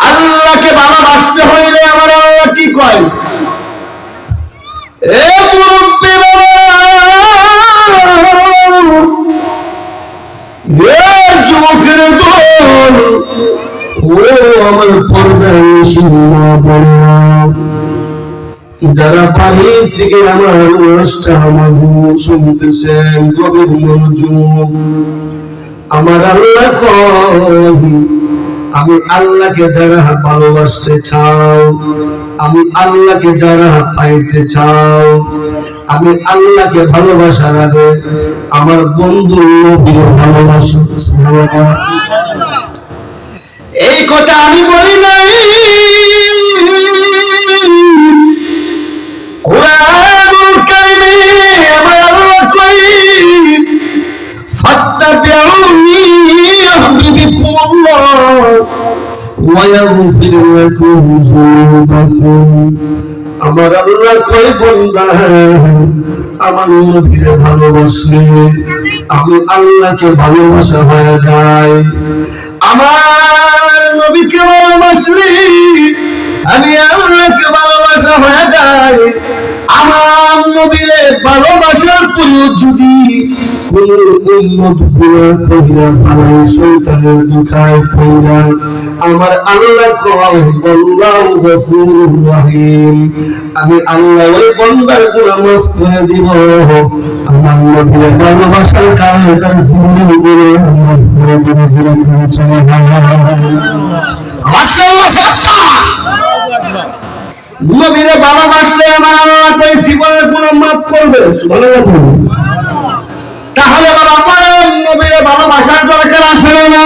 আল্লাহকে ভালোবাসতে হইলে আমার আল্লাহ কি কয়? আমার যারা বাহির থেকে আমার আমার শুনতেছেন আমার আল্লাহ আমি আল্লাহকে যারা ভালোবাসতে চাও, আমি আল্লাহকে যারা পাইতে চাও, আমি আল্লাহকে ভালোবাসার আগে আমার বন্ধু নবীর ভালোবাসা। এই কথা আমি বলি নাই। কোরআনুল কারিমে আমার আল্লাহ কই ফাত্তাবিউনি ওয়া ইয়াগফির لكم ذنوبكم আমার আল্লাহ কয় বন্দা, আমার নবীরে ভালোবাসলে আমি আল্লাহকে ভালোবাসা হয়ে যায় আমার নবীকে ভালোবাসলে আমি আল্লাহকে ভালোবাসা হয়ে যায় আমার নবীরে ভালোবাসার পরেও যদি আমার আল্লাহ আল্লাহু আল্লাহ ভালোবাসার কারণে তার জীবনের উপরে আমার করে দিব মাশাআল্লাহ নবীরে ভালোবাসলে আমার আল্লাহ কই জীবনের গুনাহ মাফ করবে। তাহলে বাবা নবীরে ভালোবাসার দরকার আছে না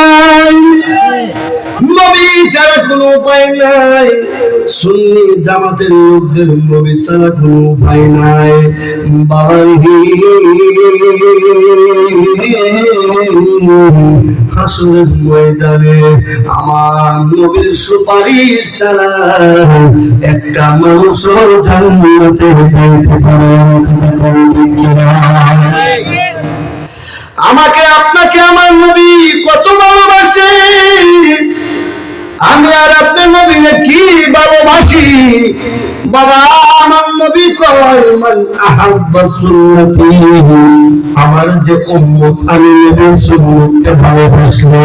নবী কোনো উপায় নাই। সুন্নি জামাতের লোকদের নবী ছাড়া কোনো উপায় নাই। হাসনের ময়দানে আমার নবীর সুপারিশ ছাড়া একটা জান্নাতে যাইতে পারে আমাকে, আপনাকে আমার নবী কত ভালোবাসে। আমি আর আপনার নবীকে কি ভালোবাসি? বাবা, আমার আমার যে নবীর সুন্নতকে ভালোবাসলো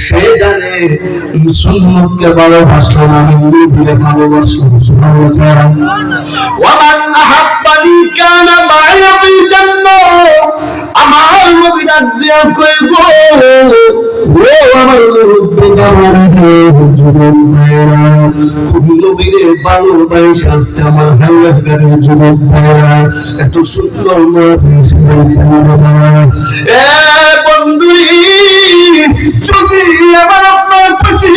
সে জানে সুন্নতকে ভালোবাসলো আমি নবীকে ভালোবাসলো আমার নবী ডাক দিয়া ভালোবাসা আমার হাল্লার গাড়ির যুবক ভাইরা এত সুন্দর এ বন্ধুরি যদি আমার আপনার প্রতি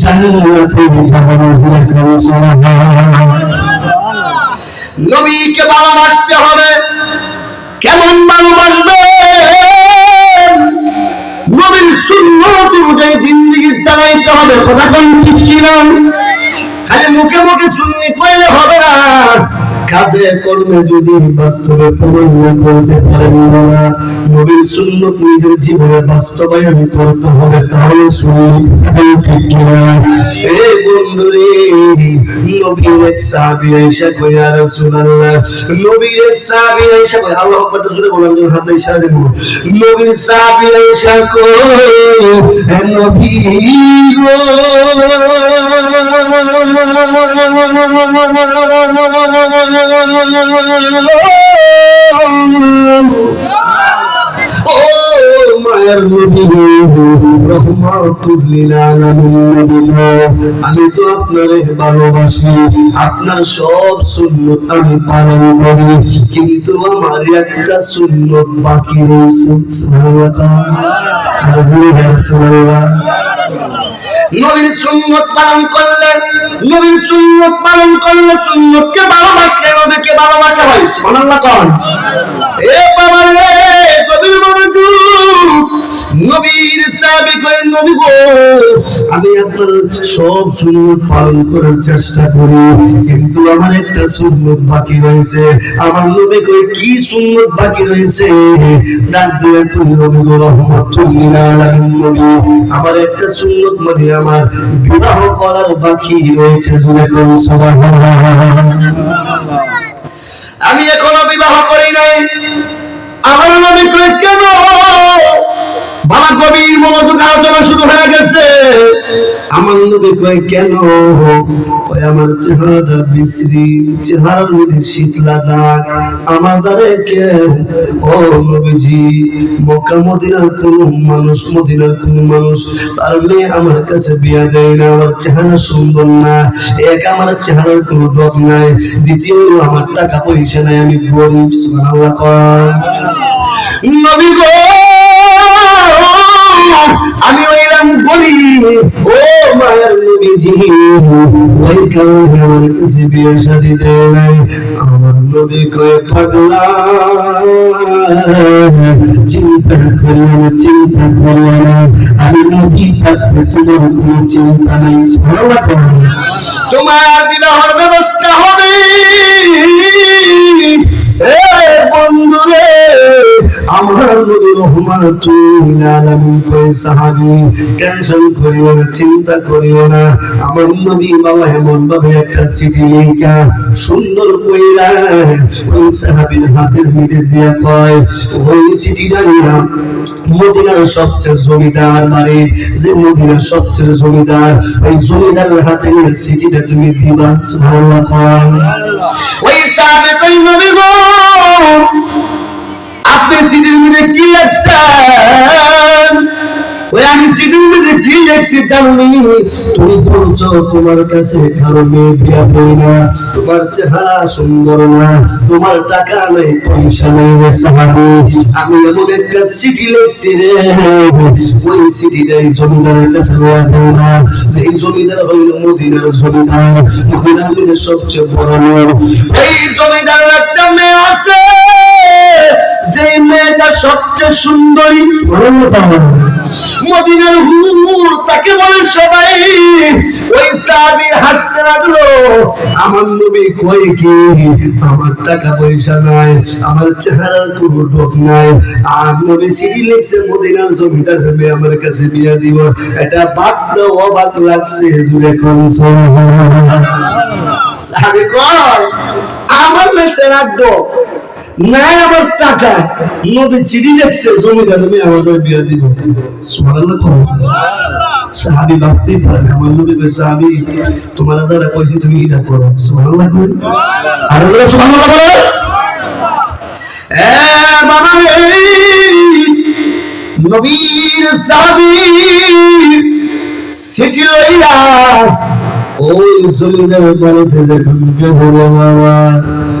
নবীকে ভালোবাসতে হবে। কেমন ভালোবাসবে? নবীর সুন্নত অনুযায়ী জিন্দগি চালাইতে হবে। কথা কোন ঠিক কিনা? খালি মুখে মুখে সুন্নি কইলে হবে না। কাজে কর্মে যদি বাস্তবে প্রমাণ করতে পারেন না, নবীর সুন্নত নিজের জীবনে বাস্তবায়ন করতে হবে তাহলে সুন্নি ঠিক কিনা? এ বন্ধুরে, নবীর এক সাহাবী এসে কই ইয়া রাসূলুল্লাহ নবীর এক সাহাবী এসে কই আল্লাহু আকবার, জোরে বলেন যে হাতে ইশারা দেব নবীর সাহাবী এসে কই হে নবী গো আমি তো আপনারে ভালোবাসি, আপনার সব সুন্নত আমি পালন করি। কিন্তু আমার একটা সুন্নত বাকি রয়েছে নবীর সুন্নত পালন করলে, নবীর সুন্নত পালন করলে সুন্নতকে ভালোবাসলে নবীকে ভালোবাসা হয়, সুবহানাল্লাহ কোন। এ বাবা রে কবির মনোযোগ নবীর সাহাবী কই নবী গো, আমি আপনার সব সুন্নত পালন করার চেষ্টা করি, কিন্তু আমার একটা সুন্নত বাকি রয়েছে। আমার নবী কই কি সুন্নত বাকি রয়েছে? ডাক দিয়ে তুমি নবী গো রহমাতুল লিল আলামিন নবী, আমার একটা সুন্নত মানে আমার বিবাহ করার বাকি রয়েছে জুড়ে কোন আমি এখনও বিবাহ করি নাই। আমার নবী কই কেন? হয়ে আমার নবী কয় কেন? আমার চেহারাটা বিশ্রী, চেহারার মধ্যে শীতলা দাগ আমার দ্বারে কেউ, ও নবীজি, মক্কা মদিনার কোন মানুষ, মদিনার কোন মানুষ, তার মেয়ে আমার কাছে বিয়া দেয় না, আমার চেহারা সুন্দর না। এক আমার চেহারার কোনো ডব নাই, দ্বিতীয় আমার টাকা পয়সা নাই, আমি গরিব, সুবহানাল্লাহ নবী গো! আমি ওইরাম বলি, ও মায়ের নবীজি, ওই কারণে আমার কাছে দেয় নাই। আমার নবী কয়ে, পাগলা, চিন্তা করিও না, চিন্তা করিও না। আমি নবী থাকবে তোমার কোনো চিন্তা নাই। তোমার রহমাতুল আলামিন কই সাহাবী টেনশন করিও না, চিন্তা করিও না। আমার নবী বাবা এমন ভাবে একটা চিঠি লেখা সুন্দর কইরা ওই সাহাবীর হাতের মধ্যে দিয়া কয়, ওই চিঠিটা নিয়া মদিনার সবচেয়ে জমিদার মানে যে মদিনার সবচেয়ে জমিদার, ওই জমিদারের হাতে নিয়ে চিঠিটা তুমি দিবা, সুবহানাল্লাহ ওই সাহাবী কই নবী গো আপনি চিঠির মধ্যে কি লিখছেন? ওই আমি চিঠির মধ্যে কি লিখছি জানি তুমি বলছো তোমার কাছে কারও মেয়ে বিয়া করি না। তোমার চেহারা সুন্দর না। তোমার টাকা নেই, পয়সা নেই রে সাহাবি। আমি এমন একটা চিঠি লিখছি রে। ওই চিঠিটাই জমিদারের কাছে যায় না। জমিদার হইল মদিনার জমিদার। মদিনার সবচেয়ে বড় এই জমিদার একটা মেয়ে আছে। যে মেয়েটা সবচেয়ে সুন্দরী, মদিনার হুর তাকে বলে সবাই, ওই সাহাবি হাসতে লাগল। আমার নবী কই কি? আমার টাকা পয়সা নাই, আমার চেহারার কোনো রোগ নাই। আর নবী চিঠি লিখছে, মদিনার জমিদার হবে আমার কাছে বিয়া দিব। এটা বাদ দাও, অবাক লাগছে জুড়ে কনসো সাহাবি কয়? আমার মেসে রাখব। নাই আমার টাকা। নবী চিঠি লিখছে জমিদার আমি আমাদের বিয়া দিব। সুবহানাল্লাহ। সাহাবি ভাবতেই পারে না, আমার নবী কয়, সাহাবি তোমার যারা কইছি তুমি এটা করো। সুবহানাল্লাহ। আর যারা সুবহানাল্লাহ বলে এ বাবা নবীর সাহাবি চিঠি লইয়া ওই জমিদার বাড়িতে যখন গেল বাবা। ডাক দিয়ে কয়ে বাড়িতে আসেনি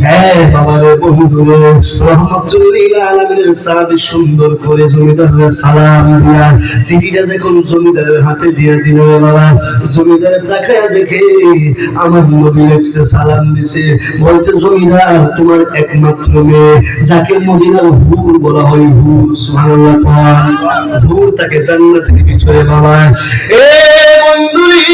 হ্যাঁ সুন্দর করে জমিদারের সালাম দিয়া সিটিটা যখন জমিদারের হাতে দিয়ে দিল, বাবা, জমিদারের দেখায় দেখে আমার নবী সালাম দিছে। বলছে, জমিদার, তোমার একমাত্র মেয়ে, যাকে মদিনার হুর বলা হয় হুর, সুবহানাল্লাহ হুর তাকে জান্নাতের ভিতরে বাবা। এ বন্ধুরি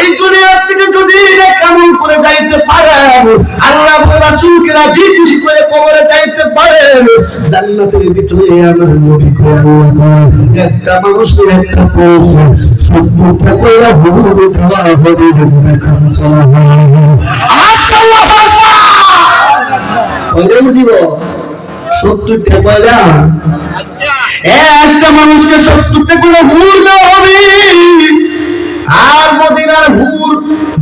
এই দুনিয়ার থেকে যদি কেমন করে যাইতে পারেন, আল্লাহ রাসূলকে রাজি খুশি করে কবরে যাইতে পারেন, জান্নাতের ভিতরে আমার নবী একটা মানুষের একটা পয়সা সত্তরটা করে হুর দেওয়া হবে আল্লাহ কয়টা দিব সত্তরটা কয়টা একটা মানুষকে সত্তরটা কোনো হুর দেওয়া হবে আর মদিনার হুর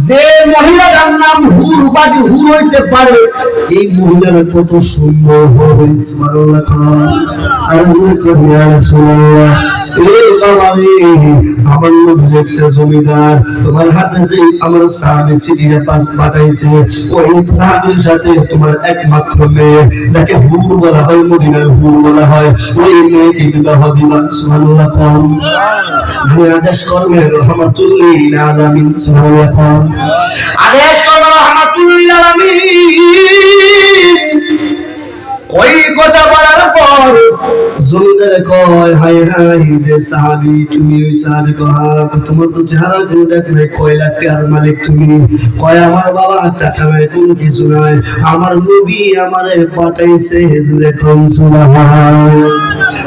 যে মহিলাটার নাম হুর উপাধি হুর হইতে পারে এই মহিলার কত সুন্দর হবে আমার নবী লেখছে জমিদার তোমার হাতে যে আমার সাহাবী চিঠিটা পাস পাঠাইছে ওই সাহাবীর সাথে তোমার একমাত্র মেয়ে যাকে হুর বলা হয় মদিনার হুর বলা হয় ওই মেয়েকে বিবাহ দিবা সুবহানাল্লাহ কম। আদেশ করবেন রহমাতুল্লিল আলামিন সুবহানাল্লাহ। কম আদেশ করব রহমাতুল্লিল আলামিন। ওই কথা বলার পর? জমিদার কয় হাই হাই যে সাহাবি তুমি ওই সাহাবি কয় তোমার তো চেহারা কোনো দেখ নাই কয় লাখ টাকার মালিক তুমি। কয় আমার বাবা টাকা নাই কোনো কিছু নাই। আমার নবী আমারে পাঠাইছে হেজরে কম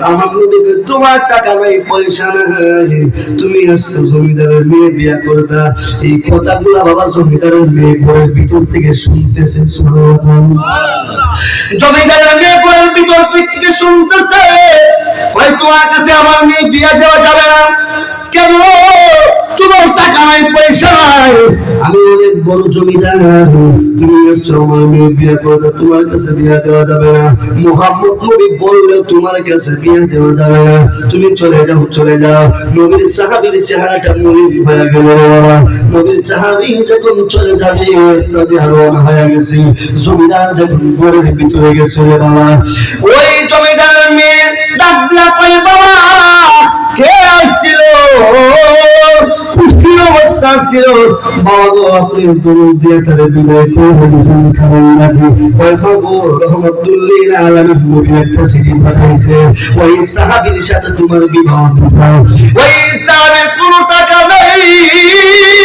আমার নবী তোমার টাকা নাই পয়সা নাই। তুমি আসছো জমিদারের মেয়ে বিয়া করতা। এই কথাগুলা বাবা জমিদারের মেয়ে ঘরের ভিতর থেকে শুনতেছে জমিদারের মেয়ে ঘরের ভিতর থেকে শুনতেছে হয়তো কাছে আমার মেয়ে বিয়া দেওয়া যাবে না। কেন? তোমার আমি অনেক বড় জমিদার। তুমি বিয়ে তোমার কাছে দেওয়া যাবে না। মোহাম্মদ নবী তোমার কাছে দেওয়া যাবে না। তুমি চলে যাও চলে যাও। নবীর সাহাবীর চেহারাটা হয়ে গেল নবীর যখন চলে যাবে হয়ে জমিদার যখন ঘরের ভিতরে গেছে বাবা। ওই জমিদার মেয়ে ডাক দিয়া কই বাবা আসছিল পুষ্টির অবস্থা ছিল। বাবা আপনি দূর দিয়ে তারে বিদায় করে দিয়েছেন খাবার ওই বাবু, রহমতুল্লিল আলামিন নবী একটা চিঠি পাঠাইছে। ওই সাহাবীর সাথে তোমার বিবাহ। ওই সাহাবীর কোনো টাকা নেই।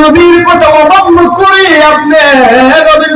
নবীর কথা অবজ্ঞ করে আপনি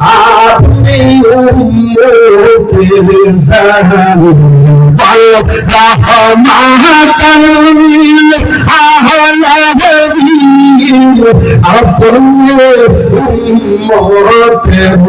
আপনি উম্মতের জাহান। রহমতাল্লিল আলামিন আপনি উম্মতের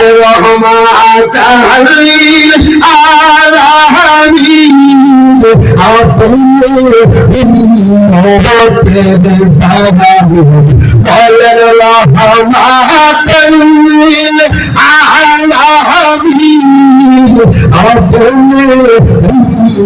الرحمة العالمين قال الرحمة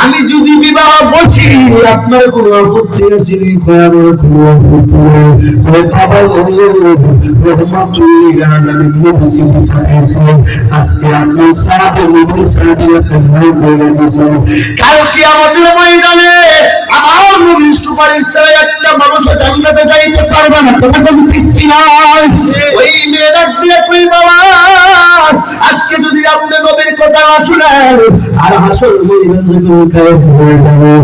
আমি যদি বিবাহ আজকে একটা মানুষ ওই মেয়েরা দিয়ে বাবা? আজকে যদি আপনি নবীর কথা না শুনেন, আর হাসর ময়দান থেকে উঠায়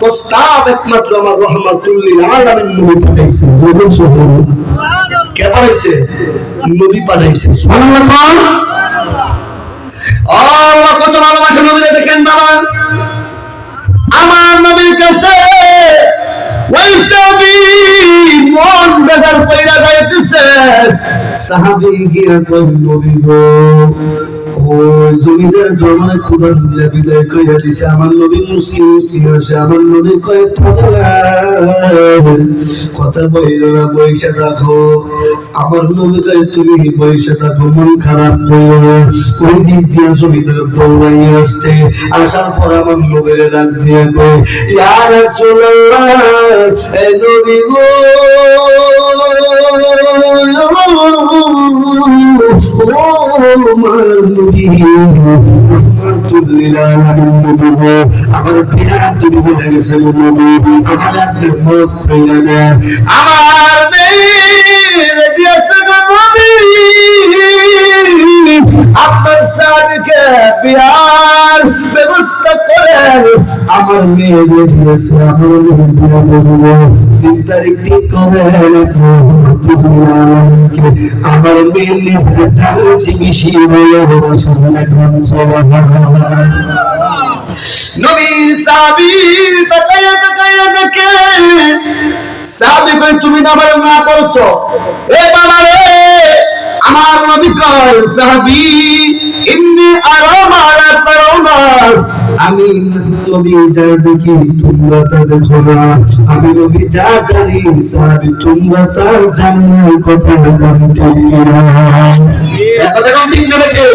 প্রস্তাব একমাত্র আমার রহমাতুল্লিল আলামিন নবী পাঠাইছে। বলুন সুবহানাল্লাহ কে পাঠাইছে? নবী পাঠাইছে। সুবহানাল্লাহ। আল্লাহ, কত ভালোবাসে নবীরে দেখেন বাবা? আমার নবীর কাছে ওই সাহাবী মন বেজার কইরা যাইতেছে। সাহাবী গিয়া কই নবী গো ওই জমিদার জমানে খুদান দিয়া বিদায় কইরা দিছে, আমার নবী তুমি পয়সা রাখো মন খারাপ করো ওই দিক দিয়ে জমিদার দৌড়াই আসছে। আসার পর আমার নবীরে ডাক দিয়ে নবী আমার বিরাট তুমি বলে গেছে আমার রেডি আছে আপনার সাথে বিয়ার ব্যবস্থা করেন আমার মেয়ে রেডি আমার মেয়ে বিয়া বলব তিন তারিখ ঠিক করেন আমার মেয়ে নিজের জানছি বেশি বলে এখন নবী সাবি তাকায়া তাকায়া দেখে। সাবি কই তুমি না আমার না করছ। এ বাবা রে, আমার নবী কয়, সাহাবি, ইন্নি আরামা মারা তারাউনা আমি নবী যা দেখি তোমরা তা দেখো না আমি নবী যা জানি সাহাবি তোমরা তা জানো কথা জানতে কিনা কথা কম ঠিক না কে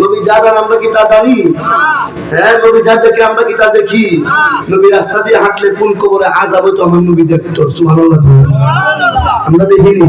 নবী যা জান আমরা কি তা জানি? হ্যাঁ নবী যা দেখে আমরা কি তা দেখি? নবী রাস্তা দিয়ে হাঁটলে কোন কবরে আজাবো তো আমার নবী দেখতো সুবহানাল্লাহ। আমরা দেখিনি।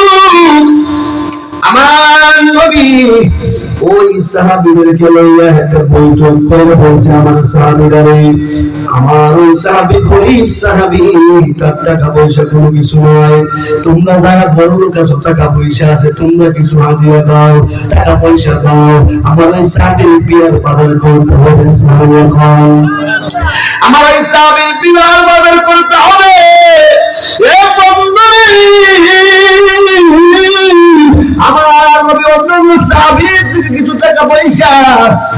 নবী। ওই সাহাবীদেরকে লইয়া একটা বৈঠক করে বলছে আমার সাহাবীরা রে আমার ওই সাহাবী গরিব সাহাবী, তার টাকা পয়সা কোনো কিছু নয় তোমরা যারা বড় লোক আছো টাকা পয়সা আছে, তোমরা কিছু হাদিয়া দাও, টাকা পয়সা দাও। আমার ওই সাহাবীর বিয়ার বাজার করতে হবে সাহাবী এখন আমার ওই সাহাবীর বিয়ার বাজার করতে হবে। এ বন্ধুরে, আমার নবী অন্যান্য সাহাবীর থেকে কিছু টাকা পয়সা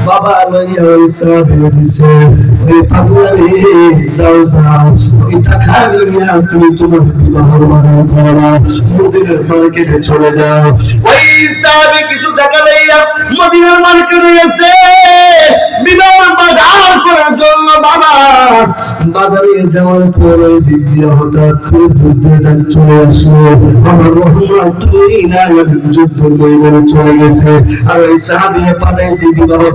বাবা লইয়া ওই সাহাবী দিছে, ওই পাগলারে যাও যাও, ওই টাকা লইয়া তুমি তোমার বিবাহর বাজার করো মদিনার মার্কেটে চলে যাও। ওই সাহাবী কিছু টাকা লইয়া মদিনার মার্কেটে গেছে বিবাহর বাজার করার জন্য বাবা, বাজারে যাওয়ার পর ওই হঠাৎ করে যুদ্ধের চলে আসলো। আমার রহমান তুই না যুদ্ধ ময়দানে চলে গেছে। আর ওই সাহাবিয়ে পাঠাইছে বিবাহর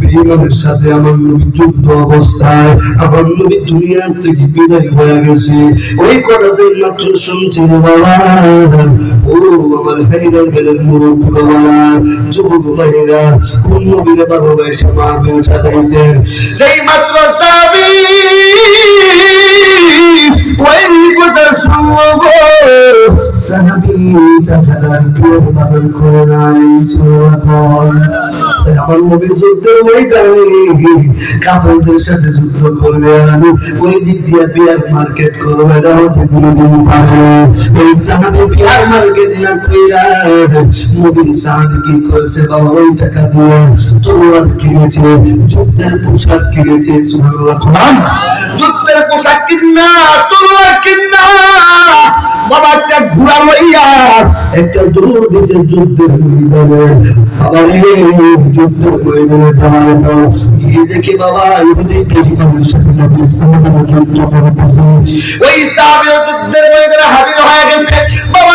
বেঈমানের সাথে আমার নবী যুদ্ধ অবস্থায়, আমার নবী দুনিয়া থেকে বিদায় হয়ে গেছে। ওই কথা যে মাত্র শুনছি বাবা। ও আমার হাইরার গেলেন মুরব্বী বাবা যুবক ভাইরা কোন নবীরে এসে মাহফিল সাজাইছেন? সেই মাত্র সাবি ওই কথা শুনব। সাহাবি প্রিয় বাদল করে আমার নবী যুদ্ধের ময়দানে কাফেরদের সাথে যুদ্ধ করবে আর আমি ওই দিক দিয়ে বিয়ার মার্কেট করব এটা হতে কোনোদিন পারে ওই সাহাবি বিয়ার মার্কেট না কইরা নবী সাহাবি কি করেছে বাবা ওই টাকা দিয়ে তলোয়ার কিনেছে যুদ্ধের পোশাক কিনেছে সুবহানাল্লাহ যুদ্ধের পোশাক কিনা, তলোয়ার কিনা বাবা একটা লইয়া একটা দূর দেশে যুদ্ধের ময়দানে। বাবা রে যুদ্ধের ময়দানে যাওয়ার গিয়ে দেখি বাবা ওই সাহাবীও যুদ্ধের ময়দানে হাজির হয়ে গেছে। বাবা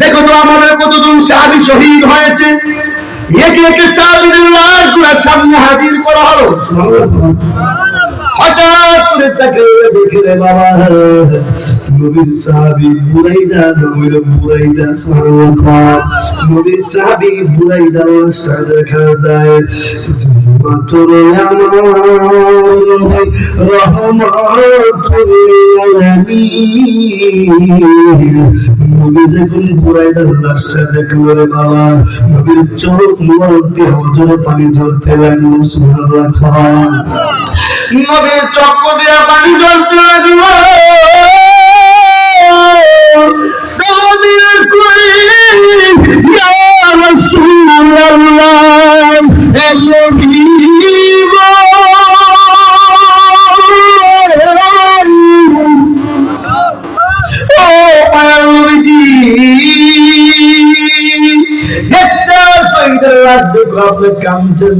দেখো তো আমাদের কতজন সাহাবি শহীদ হয়েছে। একে একে সাহাবিদের লাশগুলো সামনে হাজির করা হলো। হঠাৎ করে তাকে দেখে বাবা। নবীর সাহাবি বুরাইদা নবীর বুরাইদা সাহাবাত নবীর সাহাবি বুরাইদা লাশটা দেখা যায় মাত্র আমার নবী যখন বুরাইদার লাশটা দেখল রে বাবা নবীর চোখ মুবারক দিয়ে হজরে পানি ঝরতে লাগল নবীর দিয়ে পানি লাগল। সাহাবীরা কইলেন, ইয়া রাসূলুল্লাহ, গো। ও নবীজি একটা শহীদের লাশ দেখো আপনি কামছেন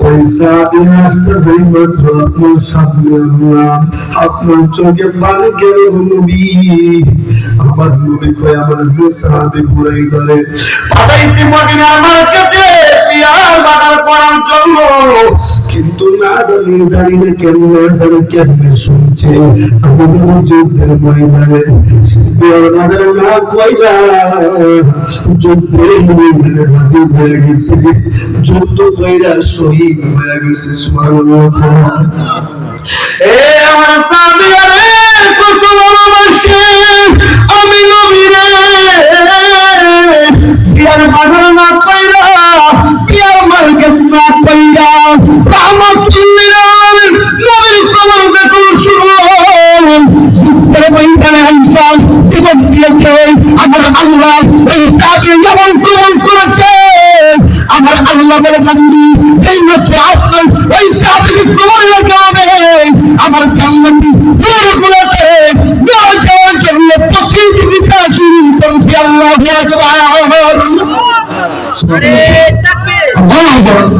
সাহাবী লাশটা সেই মাত্র আপনার সামনে আনলাম। আপনার চোখে পানি গেল নবী আমার নবী কয় আমার যে সাহাবী বুড়াই করে পাঠাইছি মদিনার মার্কেটে পিয়ার বাজার করার জন্য কিন্তু না জানি জানি না কেন, না জানি কেমনে শুনছে। আমাদের যুদ্ধের মহিলারে পিয়ার না কইলা যুদ্ধের মহিলারে হাজির হয়ে গেছে। যুদ্ধ কইরা শহীদ হয়ে গেছে ভালোবাসে আমি নবী বিয়ার বাজার না পাইরা বিয়ার মার্কেট না পাইরা রাহমাতুল্লাহ নবীর কবর দেখুন শুরু যুদ্ধের ময়দানে আইসা জীবন দিয়েছে। আমার আল্লাহ এই সাহাবী যেমন কবল করেছে আমার আল্লাহ বলে বান্দি সেই মাত্র আপনার ওই সাহাবীকে কবল লাগাবে আমার জান্নাতি নূরগুলোতে নিয়ে যাওয়ার জন্য প্রতিযোগিতা শুরু করেছে আল্লাহ আকবার। আল্লাহু আকবার।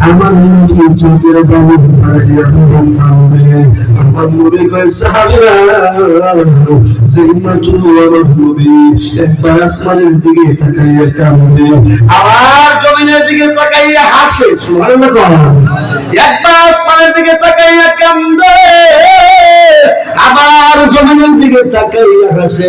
আমার নবী যুদ্ধের বাবু মারা গিয়া আমার একবার আসমানের দিকে তাকাইয়া কান্দে আবার জমিনের দিকে তাকাইয়া হাসে, সুবহানাল্লাহ একবার আসমানের দিকে তাকাইয়া কান্দে আবার জমিনের দিকে তাকাইয়া হাসে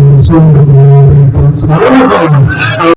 sombra de la